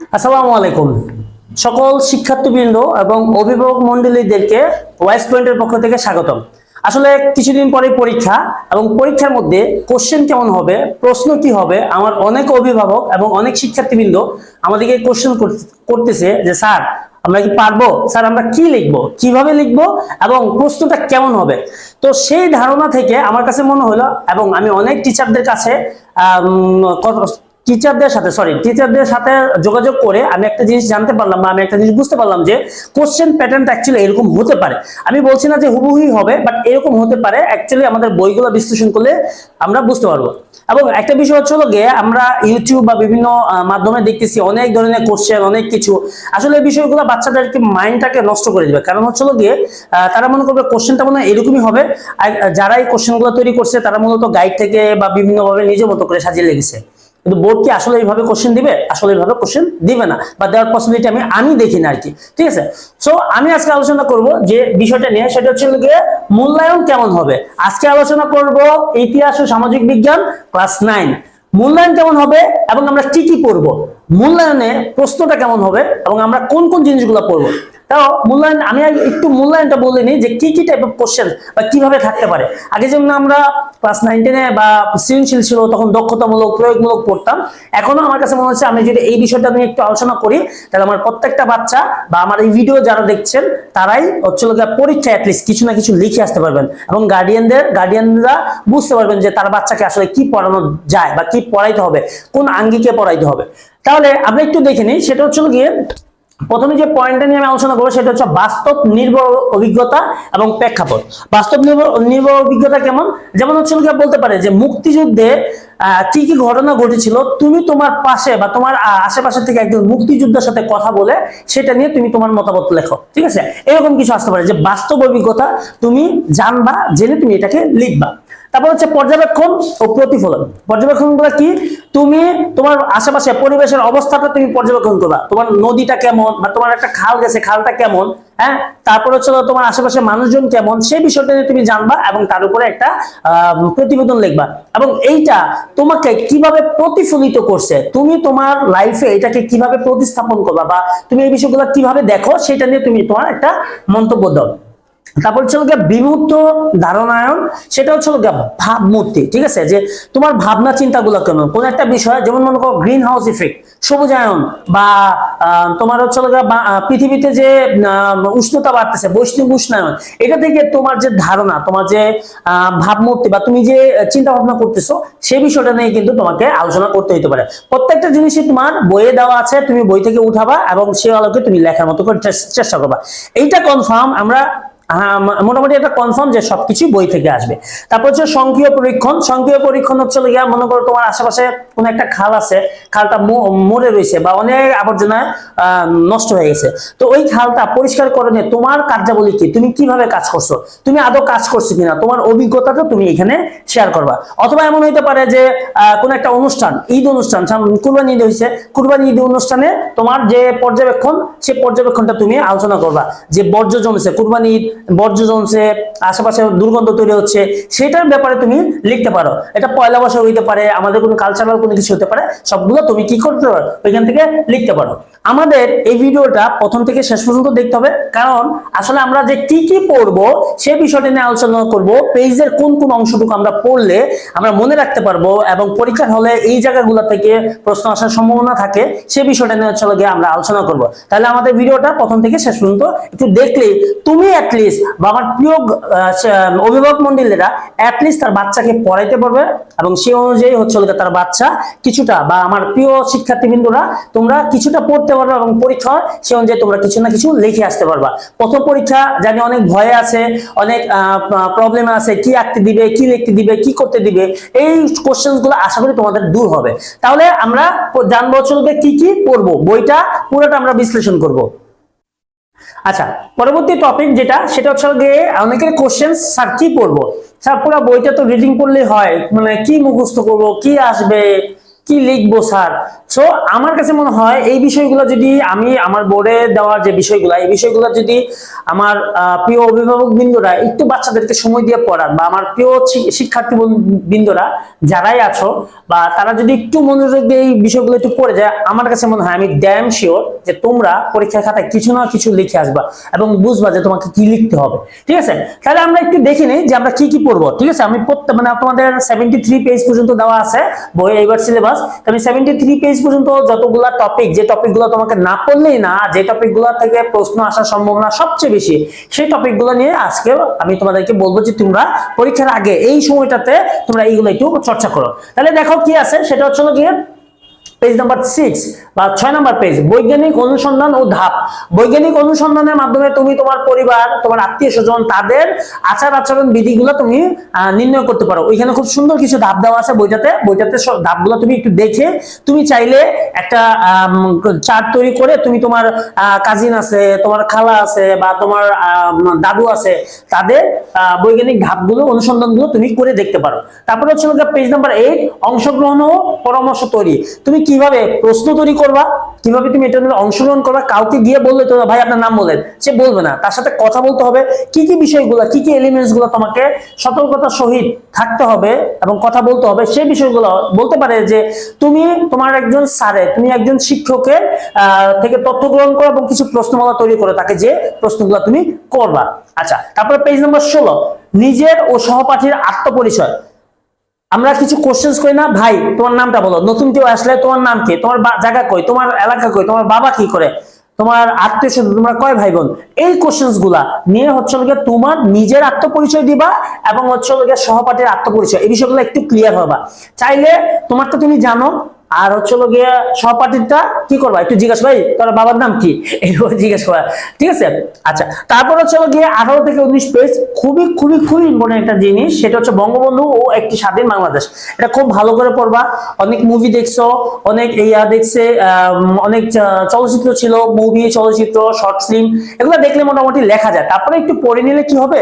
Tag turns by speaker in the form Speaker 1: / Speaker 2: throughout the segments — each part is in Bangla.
Speaker 1: আসসালামু আলাইকুম। সকল শিক্ষার্থীবৃন্দ এবং অভিভাবক মন্ডলীদেরকে ওয়াইস পয়েন্টের পক্ষ থেকে স্বাগতম। আসলে কিছুদিন পরে পরীক্ষা এবং পরীক্ষার মধ্যে কোশ্চেন কেমন হবে, প্রশ্ন কি হবে, আমার অনেক অভিভাবক এবং অনেক শিক্ষার্থীবৃন্দ আমাদেরকে কোশ্চেন করতেছে যে, স্যার, আমরা কি পারব? স্যার, আমরা কি লিখব? কীভাবে লিখব? এবং প্রশ্নটা কেমন হবে? তো সেই ধারণা থেকে আমার কাছে মনে হলো এবং আমি অনেক টিচারদের কাছে টিচারদের সাথে সরি টিচারদের সাথে যোগাযোগ করে আমি একটা জিনিস জানতে পারলাম বা আমি একটা জিনিস বুঝতে পারলাম যে কোশ্চেন প্যাটার্নটা অ্যাকচুয়ালি এরকম হতে পারে। আমি বলছি না যে হুবহুই হবে বাট এরকম হতে পারে অ্যাকচুয়ালি আমাদের বইগুলো বিশ্লেষণ করলে আমরা বুঝতে পারব। এবং একটা বিষয় হচ্ছে হলো গিয়ে আমরা ইউটিউব বা বিভিন্ন মাধ্যমে দেখতেছি অনেক ধরনের কোশ্চেন অনেক কিছু। আসলে এই বিষয়গুলো বাচ্চাদেরকে মাইন্ডটাকে নষ্ট করে দিবে। কারণ হচ্ছে হলো গিয়ে তারা মনে করবে কোশ্চেনটা মনে হয় এরকমই হবে, আর যারা এই কোশ্চেনগুলো তৈরি করছে, তারা মূলত গাইড থেকে বা বিভিন্নভাবে নিজের মতো করে সাজিয়ে লেগেছে কিন্তু বোর্ড কি আসলে এইভাবে কোশ্চেন দিবে? আসলে এইভাবে কোশ্চেন দিবে না। বা দেওয়ার পসিবিলিটি আমি আমি দেখি না আর কি ঠিক আছে? সো আমি আজকে আলোচনা করব যে বিষয়টা নিয়ে, সেটা হচ্ছে গিয়ে মূল্যায়ন কেমন হবে। আজকে আলোচনা করব ইতিহাস ও সামাজিক বিজ্ঞান ক্লাস নাইন মূল্যায়ন কেমন হবে এবং আমরা কি কি পড়ব? মূল্যায়নে প্রশ্নটা কেমন হবে এবং আমরা কোন কোন জিনিসগুলো পড়ব? তাও মূল্যায়ন, আমি একটু মূল্যায়নটা বলে নিই যে কি কি টাইপ অফ কোশ্চেন বা কীভাবে থাকতে পারে। আগে যেমন আমরা ক্লাস নাইন টেনে বা সৃজনশীল ছিল, তখন দক্ষতামূলক, প্রয়োগমূলক পড়তাম। এখনও আমার কাছে মনে হচ্ছে আমি যদি এই বিষয়টা নিয়ে একটু আলোচনা করি, তাহলে আমার প্রত্যেকটা বাচ্চা বা আমার এই ভিডিও যারা দেখছেন, তারাই হচ্ছে পরীক্ষায় অ্যাটলিস্ট কিছু না কিছু লিখে আসতে পারবেন এবং গার্ডিয়ানদের গার্ডিয়ানরা বুঝতে পারবেন যে তার বাচ্চাকে আসলে কি পড়ানো যায় বা কি পড়াইতে হবে, কোন আঙ্গিকে পড়াইতে হবে। তাহলে আমরা একটু দেখে নিই, সেটা হচ্ছে গিয়ে প্রথমে যে পয়েন্টটা নিয়ে আমি আলোচনা করব সেটা হচ্ছে বাস্তব নির্ভর অভিজ্ঞতা এবং প্রেক্ষাপট। বাস্তব নির্ভর নির্ভর অভিজ্ঞতা কেমন? যেমন হচ্ছে বলতে পারে যে মুক্তিযুদ্ধে কি কি ঘটনা ঘটেছিল, তুমি তোমার পাশে বা তোমার আশেপাশে থেকে একজন মুক্তিযোদ্ধার সাথে কথা বলে সেটা নিয়ে তুমি তোমার মতামত লেখো, ঠিক আছে? এরকম কিছু আসতে পারে যে বাস্তব অভিজ্ঞতা তুমি জানবা, জেনে তুমি এটাকে লিখবা। তারপর হচ্ছে পর্যবেক্ষণ ও প্রতিফলন। পর্যবেক্ষণগুলো কি? তুমি তোমার আশেপাশে পরিবেশের অবস্থাটা তুমি পর্যবেক্ষণ করবা। তোমার নদীটা কেমন বা তোমার একটা খাল গেছে, খালটা কেমন? হ্যাঁ? তারপর হচ্ছে তোমার আশেপাশে মানুষজন কেমন সেই বিষয়টা নিয়ে তুমি জানবা এবং তার উপরে একটা প্রতিবেদন লিখবা। এবং এইটা তোমাকে কীভাবে প্রতিফলিত করছে? তুমি তোমার লাইফে এটাকে কীভাবে প্রতিস্থাপন করবা বা তুমি এই বিষয়গুলো কীভাবে দেখো সেটা নিয়ে তুমি তোমার একটা মন্তব্য দাও। তারপর হচ্ছে গিয়ে বিমূর্ত ধারণায়ন, সেটা হচ্ছে গিয়ে ভাবমূর্তি, ঠিক আছে? যে তোমার ভাবনা চিন্তাগুলো কেমন? কোন একটা বিষয়, যেমন মনে করো গ্রিন হাউস ইফেক্ট সবুজায়ন বা তোমার হচ্ছে পৃথিবীতে যে উষ্ণতা বাড়তেছে, বৈষ্ণব উষ্ণায়ন, এটা থেকে তোমার যে ধারণা, তোমার যে ভাবমূর্তি বা তুমি যে চিন্তা ভাবনা করতেছো, সেই বিষয়টা নিয়ে কিন্তু তোমাকে আলোচনা করতে হতে পারে। প্রত্যেকটা জিনিসই তোমার বইয়ে দেওয়া আছে, তুমি বই থেকে উঠাবা এবং সে আলোকে তুমি লেখার মতো করে চেষ্টা করবা। এইটা কনফার্ম আমরা হ্যাঁ, মোটামুটি এটা কনফার্ম যে সবকিছু বই থেকে আসবে। তারপর হচ্ছে সংক্রিয় পরীক্ষণ। সংক্রিয় পরীক্ষণ হচ্ছে গিয়া মনে করো তোমার আশেপাশে কোন একটা খাল আছে খালটা মরে রয়েছে বা অনেক আবর্জনায় আহ, নষ্ট হয়ে গেছে। তো ওই খালটা পরিষ্কার করে নিয়ে তোমার কার্যাবলী কি? তুমি কীভাবে কাজ করছ? তুমি আদৌ কাজ করছ কিনা? তোমার অভিজ্ঞতাটা তুমি এখানে শেয়ার করবা। অথবা এমন হইতে পারে যে কোন একটা অনুষ্ঠান ঈদ অনুষ্ঠান কুরবানি ঈদ হয়েছে কুরবানি ঈদ অনুষ্ঠানে তোমার যে পর্যবেক্ষণ সেই পর্যবেক্ষণটা তুমি আলোচনা করবা। যে বর্জ্য জমছে কুরবানি ঈদ বর্জ্য জমছে আশেপাশে দুর্গন্ধ তৈরি হচ্ছে, সেটার ব্যাপারে তুমি লিখতে পারো। এটা পয়লা বছর হইতে পারে, আমাদের কোনো কালচারাল কোনো কিছু হতে পারে, সবগুলো তুমি কি করতে পারো? ওইখান থেকে লিখতে পারো। আমাদের এই ভিডিওটা প্রথম থেকে শেষ পর্যন্ত দেখতে হবে, কারণ আসলে আমরা যে কি কি পড়ব, সে বিষয়টা নিয়ে আলোচনা করব, পেজের কোন কোন অংশটুকু আমরা পড়লে আমরা মনে রাখতে পারব এবং পরীক্ষার হলে এই জায়গাগুলো থেকে প্রশ্ন আসার সম্ভাবনা থাকে, সে বিষয়টা নিয়ে আমরা আলোচনা করব। তাহলে আমাদের ভিডিওটা প্রথম থেকে শেষ পর্যন্ত একটু দেখলে তুমি অ্যাটলিস্ট বা আমার প্রিয় অভিভাবক মন্ডলীরা অ্যাটলিস্ট তার বাচ্চাকে পড়াইতে পারবে এবং সেই অনুযায়ী হচ্ছে তার বাচ্চা কিছুটা বা আমার প্রিয় শিক্ষার্থীবৃন্দরা তোমরা কিছুটা পড়তে পারবে এবং পরীক্ষা সে অনুযায়ী তোমরা কিছু না কিছু লিখে আসতে পারবা। প্রথম পরীক্ষা জানি অনেক ভয়ে আছে, অনেক প্রবলেম আছে, কি আঁকতে দিবে, কি লিখতে দিবে, কি করতে দিবে, এই কোশ্চেনগুলো আশা করি তোমাদের দূর হবে। তাহলে আমরা জানব গিয়ে কি কি পড়ব, বইটা পুরোটা আমরা বিশ্লেষণ করব। আচ্ছা পরবর্তী টপিক যেটা, সেটা হচ্ছে গিয়ে অনেকের কোশ্চেন স্যার কি পড়ব স্যার পুরো বইটা তো রিডিং করলেই হয় মানে কি মুখস্থ করব, কি আসবে? কি লিখব, স্যার? সো আমার কাছে মনে হয় এই বিষয়গুলো যদি আমি আমার বোর্ডে দেওয়ার যে বিষয়গুলো, এই বিষয়গুলো যদি আমার প্রিয় অভিভাবক বৃন্দরা একটু বাচ্চাদেরকে সময় দিয়ে পড়ান বা আমার প্রিয় শিক্ষার্থী বন- বৃন্দরা যারাই আছো বা তারা যদি একটু মনোযোগ দিয়ে এই বিষয়গুলো একটু পড়ে যায়, আমার কাছে মনে হয় আমি ড্যাম শিওর যে তোমরা পরীক্ষার খাতায় কিছু না কিছু লিখে আসবা এবং বুঝবা যে তোমাকে কি লিখতে হবে। ঠিক আছে? তাহলে আমরা একটু দেখে নিই যে আমরা কি কি পড়ব। ঠিক আছে? আমি প্রত্যেক মানে তোমাদের সেভেন্টি থ্রি পেজ পর্যন্ত দেওয়া আছে বই এইবার সিলেবাস আমি সেভেন্টি থ্রি পেজ পর্যন্ত যতগুলা টপিক যে টপিকগুলো তোমাকে না পড়লেই না, যে টপিকগুলো থেকে প্রশ্ন আসার সম্ভাবনা সবচেয়ে বেশি, সেই টপিকগুলো নিয়ে আজকে আমি তোমাদেরকে বলব যে তোমরা পরীক্ষার আগে এই সময়টাতে তোমরা এইগুলো একটু চর্চা করো। তাহলে দেখো কি আছে, সেটা হচ্ছে গিয়ে পেজ নাম্বার সিক্স বা ছয় নাম্বার পেজ বৈজ্ঞানিক অনুসন্ধান ও ধাপ। বৈজ্ঞানিক অনুসন্ধানের মাধ্যমে তুমি তোমার পরিবার, তোমার আত্মীয় স্বজন, তাদের আচার আচরণ বিধিগুলো তুমি নির্ণয় করতে পারো। ওইখানে খুব সুন্দর কিছু ধাপ দেওয়া আছে বইটাতে। বইটাতে সব ধাপগুলো তুমি একটু দেখে তুমি চাইলে একটা চার্ট তৈরি করে তুমি তোমার কাজিন আছে, তোমার খালা আছে বা তোমার দাদু আছে, তাদের বৈজ্ঞানিক ধাপগুলো, অনুসন্ধানগুলো তুমি করে দেখতে পারো। তারপরে হচ্ছে পেজ নাম্বার এইট অংশগ্রহণ ও পরামর্শ তৈরি। তুমি কীভাবে প্রশ্ন তৈরি করবা, কীভাবে তুমি এটা নিয়ে অংশগ্রহণ করবা, কাউকে গিয়ে বললে তো ভাই আপনার নাম বলেন, সে বলবে না। তার সাথে কথা বলতে হবে, কি কি বিষয়গুলো, কি কি এলিমেন্টসগুলো তোমাকে সতর্কতার সহিত থাকতে হবে এবং কথা বলতে হবে সেই বিষয়গুলো বলতে পারে যে তুমি তোমার একজন স্যারে, তুমি একজন শিক্ষকের থেকে তথ্য গ্রহণ করো এবং কিছু প্রশ্নমালা তৈরি করে, তাকে যে প্রশ্নগুলো তুমি করবা। আচ্ছা তারপরে পেজ নম্বর ষোলো, নিজের ও সহপাঠীর আত্মপরিচয়। আমরা কিছু কোশ্চেন করি না। ভাই, তোমার নামটা বলো। নতুন কেউ আসলে তোমার নাম কি? তোমার জায়গা কই? তোমার এলাকা কই? তোমার বাবা কি করে? তোমার আত্মীয় স্বজন, তোমরা কয় ভাই বোন? এই কোশ্চেন্সগুলা নিয়ে হচ্ছে তোমার নিজের আত্মপরিচয় দিবা এবং হচ্ছে সহপাঠীর আত্মপরিচয়। এই বিষয়গুলো একটু ক্লিয়ার হবা। চাইলে তোমার তো তুমি জানো আর হচ্ছে গিয়ে সহপাঠীটা কি করবা? একটু জিজ্ঞাসা ভাই তোর বাবার নাম কি? এইভাবে জিজ্ঞেস করা, ঠিক আছে? আচ্ছা তারপর হচ্ছে গিয়ে আঠারো থেকে উনিশ পেজ, খুবই খুবই খুবই ইম্পর্টেন্ট একটা জিনিস, সেটা হচ্ছে বঙ্গবন্ধু ও একটি স্বাধীন বাংলাদেশ। এটা খুব ভালো করে পড়বা। অনেক মুভি দেখছ, অনেক ইয়া দেখছে অনেক চলচ্চিত্র ছিল মুভি চলচ্চিত্র শর্ট ফিল্ম এগুলো দেখলে মোটামুটি লেখা যায়। তারপরে একটু পড়ে নিলে কি হবে?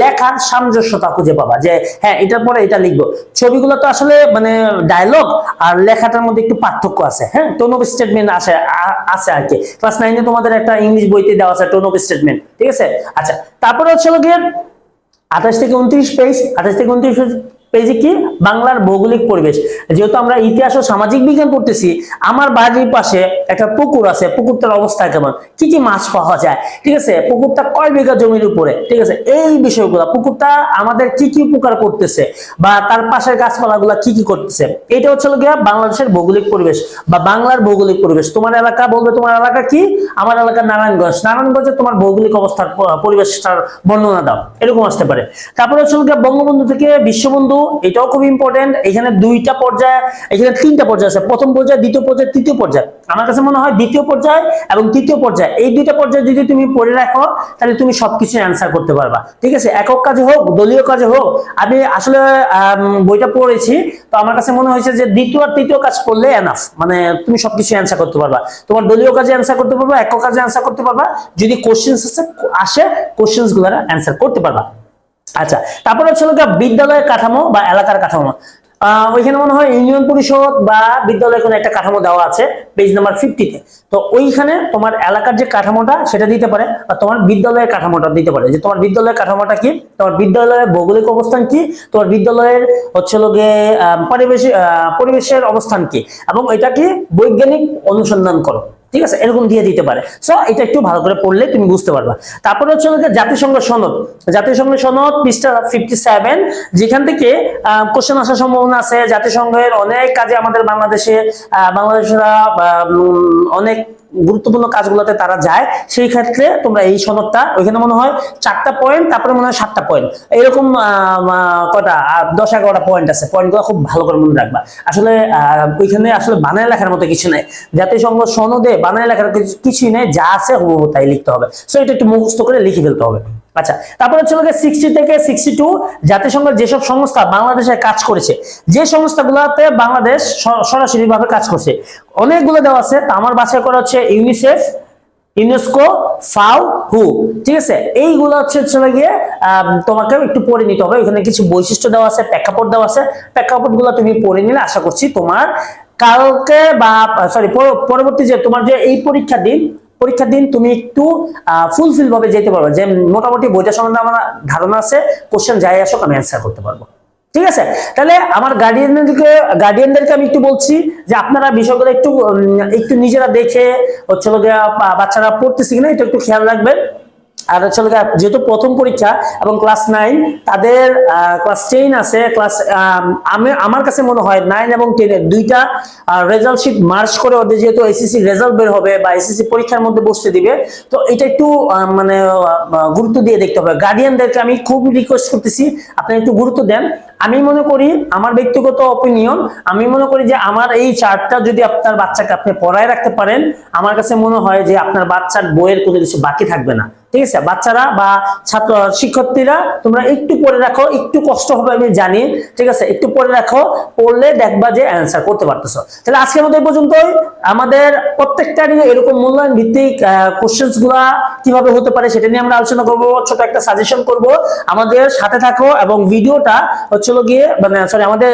Speaker 1: লেখার সামঞ্জস্যতা খুঁজে পাবা যে হ্যাঁ এটার পরে এটা লিখব। ছবিগুলো তো আসলে মানে ডায়লগ আর লেখাটার মধ্যে একটু পার্থক্য আছে হ্যাঁ? টোন অফ স্টেটমেন্ট আছে আছে আর কি। ক্লাস নাইনে তোমাদের একটা ইংলিশ বইতে দেওয়া আছে টোন অফ স্টেটমেন্ট ঠিক আছে? আচ্ছা তারপরে হচ্ছে গিয়ে আঠাশ থেকে উনত্রিশ পেজ আঠাশ থেকে উনত্রিশ পেজে কি বাংলার ভৌগোলিক পরিবেশ। যেহেতু আমরা ইতিহাস ও সামাজিক বিজ্ঞান পড়তেছি, আমার বাড়ির পাশে একটা পুকুর আছে, পুকুরটার অবস্থা কেমন? কি কি মাছ পাওয়া যায়? ঠিক আছে, পুকুরটা কয় বিঘা জমির উপরে? ঠিক আছে, এই বিষয়গুলো, পুকুরটা আমাদের কি কি উপকার করতেছে বা তার পাশের গাছপালাগুলা কি কি করতেছে? এটা হচ্ছে গিয়া বাংলাদেশের ভৌগোলিক পরিবেশ বা বাংলার ভৌগোলিক পরিবেশ। তোমার এলাকা বলবে, তোমার এলাকা কি? আমার এলাকা নারায়ণগঞ্জ। নারায়ণগঞ্জে তোমার ভৌগোলিক অবস্থার পরিবেশটার বর্ণনা দাও। এরকম আসতে পারে। তারপরে হচ্ছে গিয়া বঙ্গবন্ধু থেকে বিশ্ববন্ধু এটাও খুব ইম্পর্টেন্ট এখানে দুইটা পর্যায়ে, এখানে তিনটা পর্যায়ে আছে। প্রথম পর্যায়ে, দ্বিতীয় পর্যায়ে, তৃতীয় পর্যায়ে। আমার কাছে মনে হয় দ্বিতীয় পর্যায়ে এবং তৃতীয় পর্যায়ে, এই দুইটা পর্যায়ে যদি তুমি পড়ে রাখো, তাহলে তুমি সবকিছু অ্যান্সার করতে পারবা। ঠিক আছে? একক কাজে হোক, দলীয় কাজে হোক, আমি আসলে বইটা পড়েছি, তো আমার কাছে মনে হয়েছে যে দ্বিতীয় আর তৃতীয় কাজ করলে এনাফ মানে তুমি সবকিছু অ্যান্সার করতে পারবা। তোমার দলীয় কাজে অ্যান্সার করতে পারবা, একক কাজে অ্যান্সার করতে পারবা, যদি কোশ্চেন্স আছে আসে কোশ্চেন্সগুলো অ্যান্সার করতে পারবা। আচ্ছা তারপর হচ্ছে বিদ্যালয়ের কাঠামো বা এলাকার কাঠামো। ওইখানে মনে হয় ইউনিয়ন পরিষদ বা বিদ্যালয়ের কোনো একটা কাঠামো দেওয়া আছে পেজ নাম্বার ফিফটিতে তো। ওইখানে তোমার এলাকার যে কাঠামোটা সেটা দিতে পারে বা তোমার বিদ্যালয়ের কাঠামোটা দিতে পারে। যে তোমার বিদ্যালয়ের কাঠামোটা কি? তোমার বিদ্যালয়ের ভৌগোলিক অবস্থান কি? তোমার বিদ্যালয়ের হচ্ছে লোকে পরিবেশ পরিবেশের অবস্থান কি? এবং এটা কি বৈজ্ঞানিক অনুসন্ধান করো। ঠিক আছে, এরকম দিয়ে দিতে পারে। সো এটা একটু ভালো করে পড়লে তুমি বুঝতে পারবা। তারপরে হচ্ছে জাতিসংঘ সনদ। জাতিসংঘ সনদ পৃষ্ঠা ফিফটি সেভেন যেখান থেকে কোশ্চেন আসার সম্ভাবনা আছে। জাতিসংঘের অনেক কাজে আমাদের বাংলাদেশে বাংলাদেশরা অনেক গুরুত্বপূর্ণ কাজগুলোতে তারা যায়, সেই ক্ষেত্রে তোমরা এই সনদটা, ওইখানে মনে হয় চারটা পয়েন্ট তারপরে মনে হয় সাতটা পয়েন্ট এরকম কটা দশ এগারোটা পয়েন্ট আছে। পয়েন্টগুলো খুব ভালো করে মনে রাখবা। আসলে ওইখানে আসলে বানায় লেখার মতো কিছু নেই। জাতিসংঘ সনদে বানায় লেখার কিছু- কিছুই নেই। যা আছে হুবহু তাই লিখতে হবে। সো এটা একটু মুখস্থ করে লিখে ফেলতে হবে। আচ্ছা তারপরে হচ্ছে সিক্সটি থেকে সিক্সটি টু জাতিসংঘের যেসব সংস্থা বাংলাদেশে কাজ করেছে, যে সংস্থাগুলোতে বাংলাদেশ সরাসরি ভাবে কাজ করছে, অনেকগুলো দেওয়া আছে, তা আমার বাছাই করা হচ্ছে ইউনিসেফ ইউনেস্কো ফাও হু ঠিক আছে? এইগুলো হচ্ছে চলে গিয়ে তোমাকে একটু পড়ে নিতে হবে ওখানে কিছু বৈশিষ্ট্য দেওয়া আছে, প্রেক্ষাপট দেওয়া আছে প্রেক্ষাপটগুলো তুমি পড়ে নিলে আশা করছি তোমার কালকে বা সরি পরবর্তী যে তোমার যে এই পরীক্ষা দিন পরীক্ষার দিন, তুমি একটু ফুলফিল ভাবে যেতে পারবে। যে মোটামুটি বইটা সম্বন্ধে আমার ধারণা আছে কোশ্চেন যাই আসুক, আমি অ্যান্সার করতে পারব। ঠিক আছে? তাহলে আমার গার্ডিয়ানদেরকে গার্ডিয়ানদেরকে আমি একটু বলছি যে আপনারা বিষয়গুলো একটু একটু নিজেরা দেখে, হচ্ছে বাচ্চারা পড়তেছে কিনা, এটা একটু খেয়াল রাখবেন। আর হচ্ছে যেহেতু প্রথম পরীক্ষা এবং ক্লাস নাইন তাদের ক্লাস টেন আছে ক্লাস আমি, আমার কাছে মনে হয় নাইন এবং টেনের দুইটা রেজাল্ট শিট মার্চ করে ওদের যেহেতু এসএসসি রেজাল্ট বের হবে বা এসএসসি পরীক্ষার মধ্যে বসতে দিবে, তো এটা একটু মানে গুরুত্ব দিয়ে দেখতে হবে। গার্ডিয়ানদেরকে আমি খুব রিকোয়েস্ট করতেছি, আপনারা একটু গুরুত্ব দেন। আমি মনে করি, আমার ব্যক্তিগত অপিনিয়ন আমি মনে করি যে আমার এই চার্টটা যদি আপনার বাচ্চাকে আপনি পড়ায় রাখতে পারেন, আমার কাছে মনে হয় যে আপনার বাচ্চার বইয়ের কোনো কিছু বাকি থাকবে না। ঠিক আছে? বাচ্চারা বা ছাত্র শিক্ষার্থীরা তোমরা একটু পড়ে রাখো, একটু কষ্ট হবে আমি জানি, ঠিক আছে? একটু পড়ে রাখো, পড়লে দেখবা যে অ্যান্সার করতে পারতেছো। তাহলে আজকের মতো এই পর্যন্তই। আমাদের প্রত্যেকটা নিয়ে এরকম মূল্যায়ন ভিত্তিক কোশ্চেন্সগুলা কীভাবে হতে পারে সেটা নিয়ে আমরা আলোচনা করব, ছোট একটা সাজেশন করব। আমাদের সাথে থাকো এবং ভিডিওটা হচ্ছে গিয়ে মানে সরি আমাদের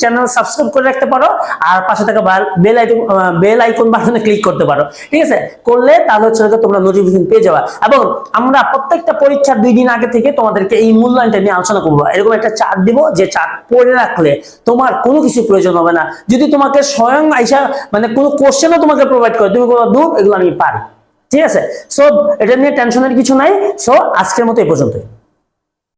Speaker 1: চ্যানেল সাবস্ক্রাইব করে রাখতে পারো আর পাশে থাকা বেল আইকন বেল আইকন বাটনে ক্লিক করতে পারো। ঠিক আছে? করলে তাহলে হচ্ছে তোমরা নোটিফিকেশন পেয়ে যাবা। এবং আমরা প্রত্যেকটা পরীক্ষার দুই দিন আগে থেকে তোমাদেরকে এই মূল্যায়নটা নিয়ে আলোচনা করব। এরকম একটা চার্ট দিব যে চার্ট পড়ে রাখলে তোমার কোনো কিছু প্রয়োজন হবে না। যদি তোমাকে স্বয়ং আইসা মানে কোনো কোশ্চেনও তোমাকে প্রোভাইড করে, তুমি বলো দূর এগুলো আমি পারি। ঠিক আছে? সো এটা নিয়ে টেনশনের কিছু নাই। সো আজকের মতো এই পর্যন্তই।